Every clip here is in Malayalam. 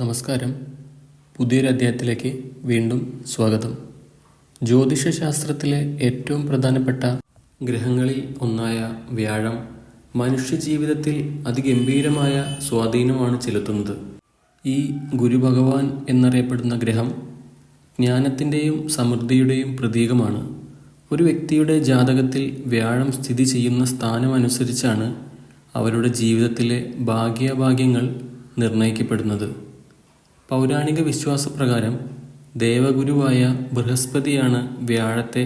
നമസ്കാരം. പുതിയൊരു അധ്യായത്തിലേക്ക് വീണ്ടും സ്വാഗതം. ജ്യോതിഷശാസ്ത്രത്തിലെ ഏറ്റവും പ്രധാനപ്പെട്ട ഗ്രഹങ്ങളിൽ ഒന്നായ വ്യാഴം മനുഷ്യജീവിതത്തിൽ അതിഗംഭീരമായ സ്വാധീനമാണ് ചെലുത്തുന്നത്. ഈ ഗുരുഭഗവാൻ എന്നറിയപ്പെടുന്ന ഗ്രഹം ജ്ഞാനത്തിന്റെയും സമൃദ്ധിയുടെയും പ്രതീകമാണ്. ഒരു വ്യക്തിയുടെ ജാതകത്തിൽ വ്യാഴം സ്ഥിതി ചെയ്യുന്ന സ്ഥാനം അനുസരിച്ചാണ് അവരുടെ ജീവിതത്തിലെ ഭാഗ്യാഭാഗ്യങ്ങൾ നിർണയിക്കപ്പെടുന്നത്. പൗരാണിക വിശ്വാസപ്രകാരം ദേവഗുരുവായ ബൃഹസ്പതിയാണ് വ്യാഴത്തെ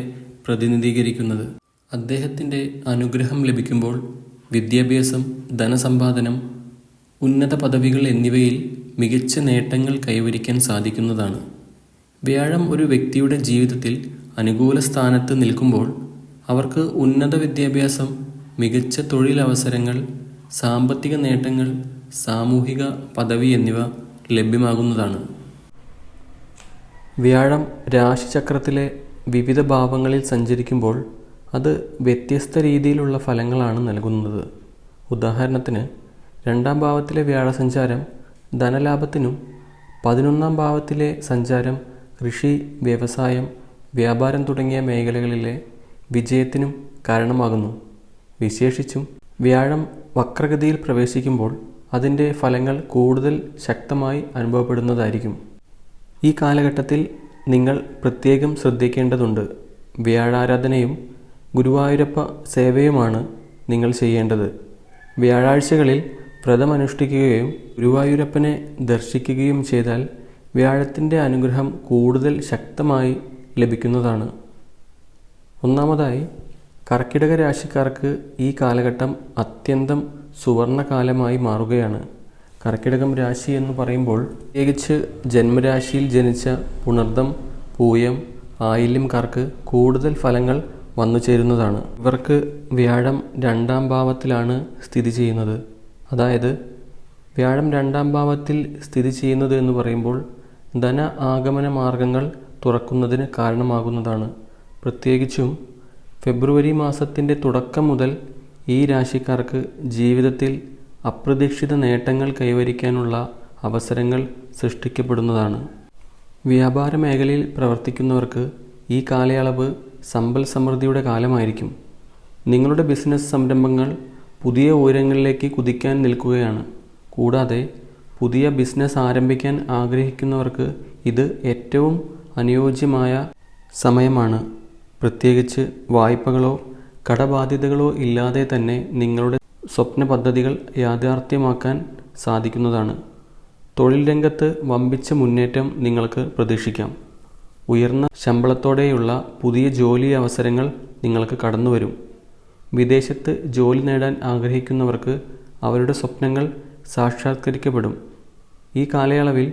പ്രതിനിധീകരിക്കുന്നത്. അദ്ദേഹത്തിന്റെ അനുഗ്രഹം ലഭിക്കുമ്പോൾ വിദ്യാഭ്യാസം ധനസമ്പാദനം ഉന്നത പദവികൾ എന്നിവയിൽ മികച്ച നേട്ടങ്ങൾ കൈവരിക്കാൻ സാധിക്കുന്നതാണ്. വ്യാഴം ഒരു വ്യക്തിയുടെ ജീവിതത്തിൽ അനുകൂല സ്ഥാനത്ത് നിൽക്കുമ്പോൾ അവർക്ക് ഉന്നത വിദ്യാഭ്യാസം മികച്ച തൊഴിലവസരങ്ങൾ സാമ്പത്തിക നേട്ടങ്ങൾ സാമൂഹിക പദവി എന്നിവ ലഭ്യമാകുന്നതാണ്. വ്യാഴം രാശിചക്രത്തിലെ വിവിധ ഭാവങ്ങളിൽ സഞ്ചരിക്കുമ്പോൾ അത് വ്യത്യസ്ത രീതിയിലുള്ള ഫലങ്ങളാണ് നൽകുന്നത്. ഉദാഹരണത്തിന് രണ്ടാം ഭാവത്തിലെ വ്യാഴസഞ്ചാരം ധനലാഭത്തിനും പതിനൊന്നാം ഭാവത്തിലെ സഞ്ചാരം കൃഷി വ്യവസായം വ്യാപാരം തുടങ്ങിയ മേഖലകളിലെ വിജയത്തിനും കാരണമാകുന്നു. വിശേഷിച്ചും വ്യാഴം വക്രഗതിയിൽ പ്രവേശിക്കുമ്പോൾ അതിന്റെ ഫലങ്ങൾ കൂടുതൽ ശക്തമായി അനുഭവപ്പെടുന്നതായിരിക്കും. ഈ കാലഘട്ടത്തിൽ നിങ്ങൾ പ്രത്യേകം ശ്രദ്ധിക്കേണ്ടതുണ്ട്. വ്യാഴാരാധനയും ഗുരുവായൂരപ്പ സേവയുമാണ് നിങ്ങൾ ചെയ്യേണ്ടത്. വ്യാഴാഴ്ചകളിൽ വ്രതമനുഷ്ഠിക്കുകയും ഗുരുവായൂരപ്പനെ ദർശിക്കുകയും ചെയ്താൽ വ്യാഴത്തിന്റെ അനുഗ്രഹം കൂടുതൽ ശക്തമായി ലഭിക്കുന്നതാണ്. ഒന്നാമതായി കർക്കിടക രാശിക്കാർക്ക് ഈ കാലഘട്ടം അത്യന്തം സുവർണകാലമായി മാറുകയാണ്. കർക്കിടകം രാശി എന്ന് പറയുമ്പോൾ പ്രത്യേകിച്ച് ജന്മരാശിയിൽ ജനിച്ച പുണർദം പൂയം ആയില്യം ആയില്യംകാർക്ക് കൂടുതൽ ഫലങ്ങൾ വന്നു ചേരുന്നതാണ്. ഇവർക്ക് വ്യാഴം രണ്ടാം ഭാവത്തിലാണ് സ്ഥിതി ചെയ്യുന്നത്. അതായത് വ്യാഴം രണ്ടാം ഭാവത്തിൽ സ്ഥിതി ചെയ്യുന്നത് എന്ന് പറയുമ്പോൾ ധന ആഗമന മാർഗങ്ങൾ തുറക്കുന്നതിന് കാരണമാകുന്നതാണ്. പ്രത്യേകിച്ചും ഫെബ്രുവരി മാസത്തിന്റെ തുടക്കം മുതൽ ഈ രാശിക്കാർക്ക് ജീവിതത്തിൽ അപ്രതീക്ഷിത നേട്ടങ്ങൾ കൈവരിക്കാനുള്ള അവസരങ്ങൾ സൃഷ്ടിക്കപ്പെടുന്നതാണ്. വ്യാപാര മേഖലയിൽ പ്രവർത്തിക്കുന്നവർക്ക് ഈ കാലയളവ് സമ്പൽ സമൃദ്ധിയുടെ കാലമായിരിക്കും. നിങ്ങളുടെ ബിസിനസ് സംരംഭങ്ങൾ പുതിയ ഉയരങ്ങളിലേക്ക് കുതിക്കാൻ നിൽക്കുകയാണ്. കൂടാതെ പുതിയ ബിസിനസ് ആരംഭിക്കാൻ ആഗ്രഹിക്കുന്നവർക്ക് ഇത് ഏറ്റവും അനുയോജ്യമായ സമയമാണ്. പ്രത്യേകിച്ച് വായ്പകളോ കടബാധ്യതകളോ ഇല്ലാതെ തന്നെ നിങ്ങളുടെ സ്വപ്ന പദ്ധതികൾ യാഥാർത്ഥ്യമാക്കാൻ സാധിക്കുന്നതാണ്. തൊഴിൽ രംഗത്ത് വമ്പിച്ച മുന്നേറ്റം നിങ്ങൾക്ക് പ്രതീക്ഷിക്കാം. ഉയർന്ന ശമ്പളത്തോടെയുള്ള പുതിയ ജോലി അവസരങ്ങൾ നിങ്ങൾക്ക് കടന്നുവരും. വിദേശത്ത് ജോലി നേടാൻ ആഗ്രഹിക്കുന്നവർക്ക് അവരുടെ സ്വപ്നങ്ങൾ സാക്ഷാത്കരിക്കപ്പെടും. ഈ കാലയളവിൽ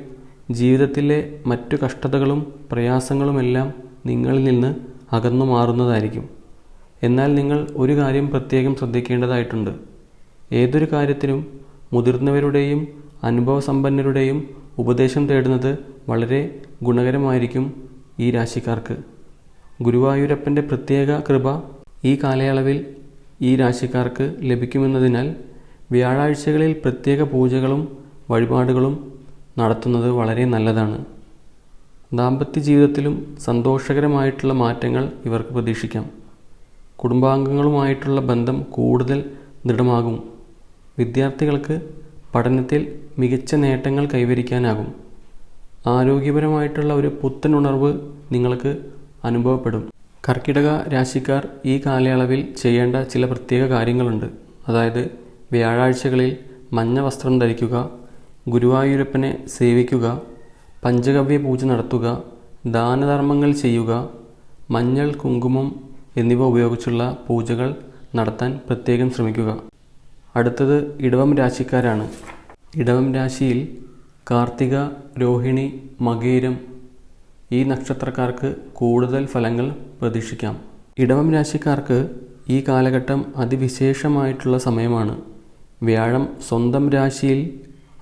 ജീവിതത്തിലെ മറ്റു കഷ്ടതകളും പ്രയാസങ്ങളുമെല്ലാം നിങ്ങളിൽ നിന്ന് അകന്നു മാറുന്നതായിരിക്കും. എന്നാൽ നിങ്ങൾ ഒരു കാര്യം പ്രത്യേകം ശ്രദ്ധിക്കേണ്ടതായിട്ടുണ്ട്. ഏതൊരു കാര്യത്തിനും മുതിർന്നവരുടെയും അനുഭവസമ്പന്നരുടെയും ഉപദേശം തേടുന്നത് വളരെ ഗുണകരമായിരിക്കും ഈ രാശിക്കാർക്ക്. ഗുരുവായൂരപ്പന്റെ പ്രത്യേക കൃപ ഈ കാലയളവിൽ ഈ രാശിക്കാർക്ക് ലഭിക്കുമെന്നതിനാൽ വ്യാഴാഴ്ചകളിൽ പ്രത്യേക പൂജകളും വഴിപാടുകളും നടത്തുന്നത് വളരെ നല്ലതാണ്. ദാമ്പത്യ ജീവിതത്തിലും സന്തോഷകരമായിട്ടുള്ള മാറ്റങ്ങൾ ഇവർക്ക് പ്രതീക്ഷിക്കാം. കുടുംബാംഗങ്ങളുമായിട്ടുള്ള ബന്ധം കൂടുതൽ ദൃഢമാകും. വിദ്യാർത്ഥികൾക്ക് പഠനത്തിൽ മികച്ച നേട്ടങ്ങൾ കൈവരിക്കാനാകും. ആരോഗ്യപരമായിട്ടുള്ള ഒരു പുത്തൻ ഉണർവ് നിങ്ങൾക്ക് അനുഭവപ്പെടും. കർക്കിടക രാശിക്കാർ ഈ കാലയളവിൽ ചെയ്യേണ്ട ചില പ്രത്യേക കാര്യങ്ങളുണ്ട്. അതായത് വ്യാഴാഴ്ചകളിൽ മഞ്ഞ വസ്ത്രം ധരിക്കുക ഗുരുവായൂരപ്പനെ സേവിക്കുക പഞ്ചഗവ്യ പൂജ നടത്തുക ദാനധർമ്മങ്ങൾ ചെയ്യുക മഞ്ഞൾ കുങ്കുമം എന്നിവ ഉപയോഗിച്ചുള്ള പൂജകൾ നടത്താൻ പ്രത്യേകം ശ്രമിക്കുക. അടുത്തത് ഇടവം രാശിക്കാരാണ്. ഇടവം രാശിയിൽ കാർത്തിക രോഹിണി മകേരം ഈ നക്ഷത്രക്കാർക്ക് കൂടുതൽ ഫലങ്ങൾ പ്രതീക്ഷിക്കാം. ഇടവം രാശിക്കാർക്ക് ഈ കാലഘട്ടം അതിവിശേഷമായിട്ടുള്ള സമയമാണ്. വ്യാഴം സ്വന്തം രാശിയിൽ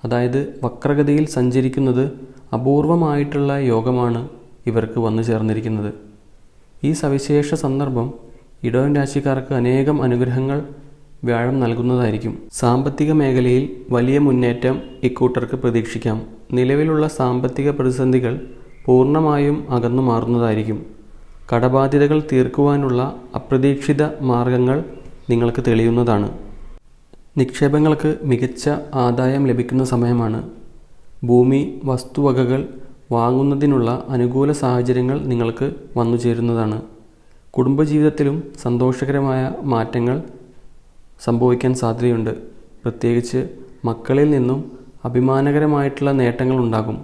അതായത് വക്രഗതിയിൽ സഞ്ചരിക്കുന്നത് അപൂർവമായിട്ടുള്ള യോഗമാണ് ഇവർക്ക് വന്നു ചേർന്നിരിക്കുന്നത്. ഈ സവിശേഷ സന്ദർഭം ഇടവൻ രാശിക്കാർക്ക് അനേകം അനുഗ്രഹങ്ങൾ വ്യാഴം നൽകുന്നതായിരിക്കും. സാമ്പത്തിക മേഖലയിൽ വലിയ മുന്നേറ്റം ഇക്കൂട്ടർക്ക് പ്രതീക്ഷിക്കാം. നിലവിലുള്ള സാമ്പത്തിക പ്രതിസന്ധികൾ പൂർണമായും അകന്നു മാറുന്നതായിരിക്കും. കടബാധ്യതകൾ തീർക്കുവാനുള്ള അപ്രതീക്ഷിത മാർഗങ്ങൾ നിങ്ങൾക്ക് തെളിയുന്നതാണ്. നിക്ഷേപങ്ങൾക്ക് മികച്ച ആദായം ലഭിക്കുന്ന സമയമാണ്. ഭൂമി വസ്തുവകകൾ വാങ്ങുന്നതിനുള്ള അനുകൂല സാഹചര്യങ്ങൾ നിങ്ങൾക്ക് വന്നുചേരുന്നതാണ്. കുടുംബജീവിതത്തിലും സന്തോഷകരമായ മാറ്റങ്ങൾ സംഭവിക്കാൻ സാധ്യതയുണ്ട്. പ്രത്യേകിച്ച് മക്കളിൽ നിന്നും അഭിമാനകരമായിട്ടുള്ള നേട്ടങ്ങൾ ഉണ്ടാകും.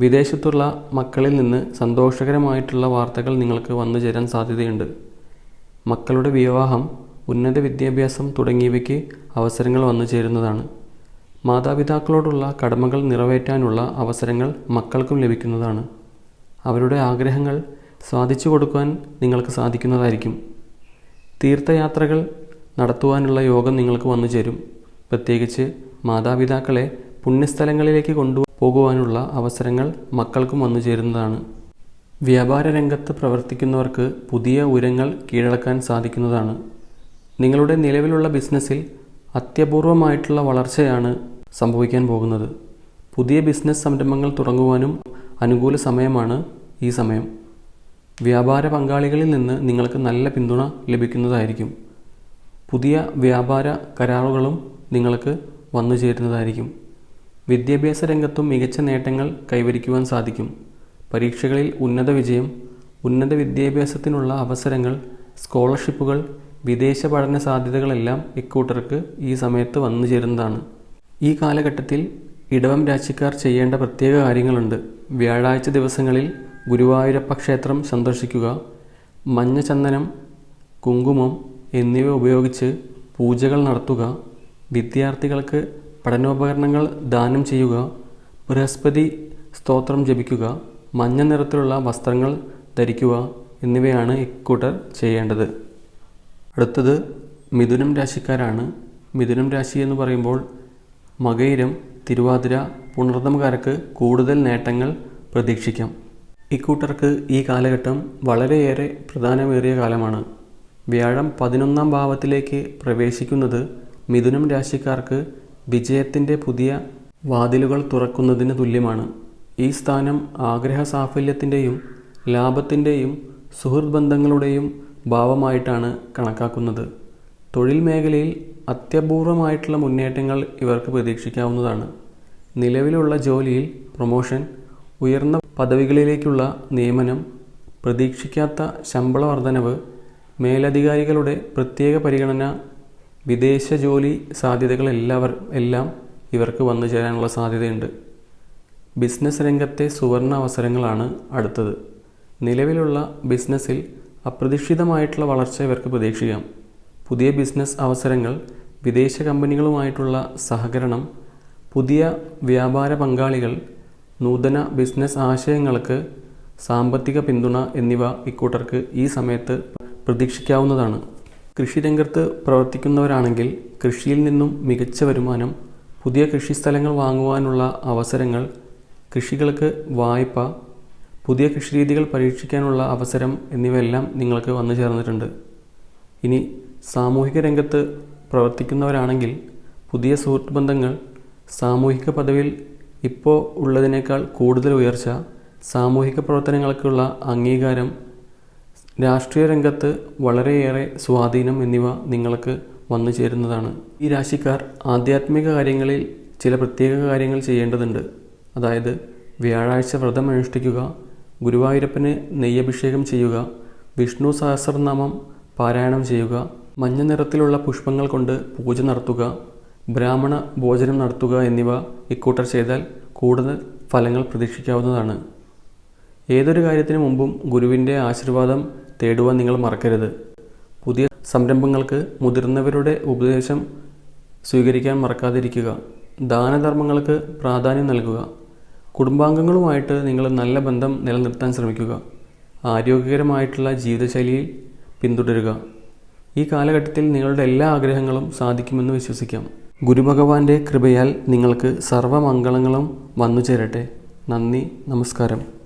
വിദേശത്തുള്ള മക്കളിൽ നിന്ന് സന്തോഷകരമായിട്ടുള്ള വാർത്തകൾ നിങ്ങൾക്ക് വന്നു ചേരാൻ സാധ്യതയുണ്ട്. മക്കളുടെ വിവാഹം ഉന്നത വിദ്യാഭ്യാസം തുടങ്ങിയവയ്ക്ക് അവസരങ്ങൾ വന്നു ചേരുന്നതാണ് മാതാപിതാക്കളോടുള്ള കടമകൾ നിറവേറ്റാനുള്ള അവസരങ്ങൾ മക്കൾക്കും ലഭിക്കുന്നതാണ്. അവരുടെ ആഗ്രഹങ്ങൾ സാധിച്ചു കൊടുക്കുവാൻ നിങ്ങൾക്ക് സാധിക്കുന്നതായിരിക്കും. തീർത്ഥയാത്രകൾ നടത്തുവാനുള്ള യോഗം നിങ്ങൾക്ക് വന്നു ചേരും. പ്രത്യേകിച്ച് മാതാപിതാക്കളെ പുണ്യസ്ഥലങ്ങളിലേക്ക് കൊണ്ടുപോകുവാനുള്ള അവസരങ്ങൾ മക്കൾക്കും വന്നു ചേരുന്നതാണ്. വ്യാപാര രംഗത്ത് പ്രവർത്തിക്കുന്നവർക്ക് പുതിയ ഉരങ്ങൾ കീഴടക്കാൻ സാധിക്കുന്നതാണ്. നിങ്ങളുടെ നിലവിലുള്ള ബിസിനസ്സിൽ അത്യപൂർവമായിട്ടുള്ള വളർച്ചയാണ് സംഭവിക്കാൻ പോകുന്നത്. പുതിയ ബിസിനസ് സംരംഭങ്ങൾ തുടങ്ങുവാനും അനുകൂല സമയമാണ് ഈ സമയം. വ്യാപാര പങ്കാളികളിൽ നിന്ന് നിങ്ങൾക്ക് നല്ല പിന്തുണ ലഭിക്കുന്നതായിരിക്കും. പുതിയ വ്യാപാര കരാറുകളും നിങ്ങൾക്ക് വന്നു ചേരുന്നതായിരിക്കും. വിദ്യാഭ്യാസ രംഗത്തും മികച്ച നേട്ടങ്ങൾ കൈവരിക്കുവാൻ സാധിക്കും. പരീക്ഷകളിൽ ഉന്നത വിജയം ഉന്നത വിദ്യാഭ്യാസത്തിനുള്ള അവസരങ്ങൾ സ്കോളർഷിപ്പുകൾ വിദേശ പഠന സാധ്യതകളെല്ലാം ഇക്കൂട്ടർക്ക് ഈ സമയത്ത് വന്നു ചേരുന്നതാണ്. ഈ കാലഘട്ടത്തിൽ ഇടവം രാശിക്കാർ ചെയ്യേണ്ട പ്രത്യേക കാര്യങ്ങളുണ്ട്. വ്യാഴാഴ്ച ദിവസങ്ങളിൽ ഗുരുവായൂരപ്പ ക്ഷേത്രം സന്ദർശിക്കുക മഞ്ഞചന്ദനം കുങ്കുമം എന്നിവ ഉപയോഗിച്ച് പൂജകൾ നടത്തുക വിദ്യാർത്ഥികൾക്ക് പഠനോപകരണങ്ങൾ ദാനം ചെയ്യുക ബൃഹസ്പതി സ്തോത്രം ജപിക്കുക മഞ്ഞ നിറത്തിലുള്ള വസ്ത്രങ്ങൾ ധരിക്കുക എന്നിവയാണ് ഇക്കൂട്ടർ ചെയ്യേണ്ടത്. അടുത്തത് മിഥുനം രാശിക്കാരാണ്. മിഥുനം രാശി എന്ന് പറയുമ്പോൾ മകയിരം തിരുവാതിര പുണർദമകാരക്ക് കൂടുതൽ നേട്ടങ്ങൾ പ്രതീക്ഷിക്കാം. ഇക്കൂട്ടർക്ക് ഈ കാലഘട്ടം വളരെയേറെ പ്രധാനമേറിയ കാലമാണ്. വ്യാഴം പതിനൊന്നാം ഭാവത്തിലേക്ക് പ്രവേശിക്കുന്നത് മിഥുനം രാശിക്കാർക്ക് വിജയത്തിന്റെ പുതിയ വാതിലുകൾ തുറക്കുന്നതിന് തുല്യമാണ്. ഈ സ്ഥാനം ആഗ്രഹ സാഫല്യത്തിന്റെയും ലാഭത്തിന്റെയും സുഹൃത്ത് ബന്ധങ്ങളുടെയും ഭാവമായിട്ടാണ് കണക്കാക്കുന്നത്. തൊഴിൽ മേഖലയിൽ അത്യപൂർവമായിട്ടുള്ള മുന്നേറ്റങ്ങൾ ഇവർക്ക് പ്രതീക്ഷിക്കാവുന്നതാണ്. നിലവിലുള്ള ജോലിയിൽ പ്രൊമോഷൻ ഉയർന്ന പദവികളിലേക്കുള്ള നിയമനം പ്രതീക്ഷിക്കാത്ത ശമ്പള വർധനവ് മേലധികാരികളുടെ പ്രത്യേക പരിഗണന വിദേശ ജോലി സാധ്യതകൾ എല്ലാവർ എല്ലാം ഇവർക്ക് വന്നു ചേരാനുള്ള സാധ്യതയുണ്ട്. ബിസിനസ് രംഗത്തെ സുവർണ അവസരങ്ങളാണ് അടുത്തത്. നിലവിലുള്ള ബിസിനസ്സിൽ അപ്രതീക്ഷിതമായിട്ടുള്ള വളർച്ച ഇവർക്ക് പ്രതീക്ഷിക്കാം. പുതിയ ബിസിനസ് അവസരങ്ങൾ വിദേശ കമ്പനികളുമായിട്ടുള്ള സഹകരണം പുതിയ വ്യാപാര പങ്കാളികൾ നൂതന ബിസിനസ് ആശയങ്ങൾക്ക് സാമ്പത്തിക പിന്തുണ എന്നിവ ഇക്കൂട്ടർക്ക് ഈ സമയത്ത് പ്രതീക്ഷിക്കാവുന്നതാണ്. കൃഷിരംഗത്ത് പ്രവർത്തിക്കുന്നവരാണെങ്കിൽ കൃഷിയിൽ നിന്നും മികച്ച വരുമാനം പുതിയ കൃഷിസ്ഥലങ്ങൾ വാങ്ങുവാനുള്ള അവസരങ്ങൾ കൃഷികൾക്ക് വായ്പ പുതിയ കൃഷി രീതികൾ പരീക്ഷിക്കാനുള്ള അവസരം എന്നിവയെല്ലാം നിങ്ങൾക്ക് വന്നു ചേർന്നിട്ടുണ്ട്. ഇനി സാമൂഹിക രംഗത്ത് പ്രവർത്തിക്കുന്നവരാണെങ്കിൽ പുതിയ സുഹൃത്ത് ബന്ധങ്ങൾ സാമൂഹിക പദവിയിൽ ഇപ്പോൾ ഉള്ളതിനേക്കാൾ കൂടുതൽ ഉയർച്ച സാമൂഹിക പ്രവർത്തനങ്ങൾക്കുള്ള അംഗീകാരം രാഷ്ട്രീയ രംഗത്ത് വളരെയേറെ സ്വാധീനം എന്നിവ നിങ്ങൾക്ക് വന്നു ചേരുന്നതാണ്. ഈ രാശിക്കാർ ആധ്യാത്മിക കാര്യങ്ങളിൽ ചില പ്രത്യേക കാര്യങ്ങൾ ചെയ്യേണ്ടതുണ്ട്. അതായത് വ്യാഴാഴ്ച വ്രതം അനുഷ്ഠിക്കുക ഗുരുവായൂരപ്പന് നെയ്യഭിഷേകം ചെയ്യുക വിഷ്ണു സഹസ്രനാമം പാരായണം ചെയ്യുക മഞ്ഞ നിറത്തിലുള്ള പുഷ്പങ്ങൾ കൊണ്ട് പൂജ നടത്തുക ബ്രാഹ്മണ ഭോജനം നടത്തുക എന്നിവ ഇക്കൂട്ടർ ചെയ്താൽ കൂടുതൽ ഫലങ്ങൾ പ്രതീക്ഷിക്കാവുന്നതാണ്. ഏതൊരു കാര്യത്തിനു മുമ്പും ഗുരുവിന്റെ ആശീർവാദം തേടുവാൻ നിങ്ങൾ മറക്കരുത്. പുതിയ സംരംഭങ്ങൾക്ക് മുതിർന്നവരുടെ ഉപദേശം സ്വീകരിക്കാൻ മറക്കാതിരിക്കുക. ദാനധർമ്മങ്ങൾക്ക് പ്രാധാന്യം നൽകുക. കുടുംബാംഗങ്ങളുമായിട്ട് നിങ്ങൾ നല്ല ബന്ധം നിലനിർത്താൻ ശ്രമിക്കുക. ആരോഗ്യകരമായിട്ടുള്ള ജീവിതശൈലിയിൽ പിന്തുടരുക. ഈ കാലഘട്ടത്തിൽ നിങ്ങളുടെ എല്ലാ ആഗ്രഹങ്ങളും സാധിക്കുമെന്ന് വിശ്വസിക്കാം. ഗുരുഭഗവാന്റെ കൃപയാൽ നിങ്ങൾക്ക് സർവമംഗളങ്ങളും വന്നു ചേരട്ടെ നന്ദി നമസ്കാരം.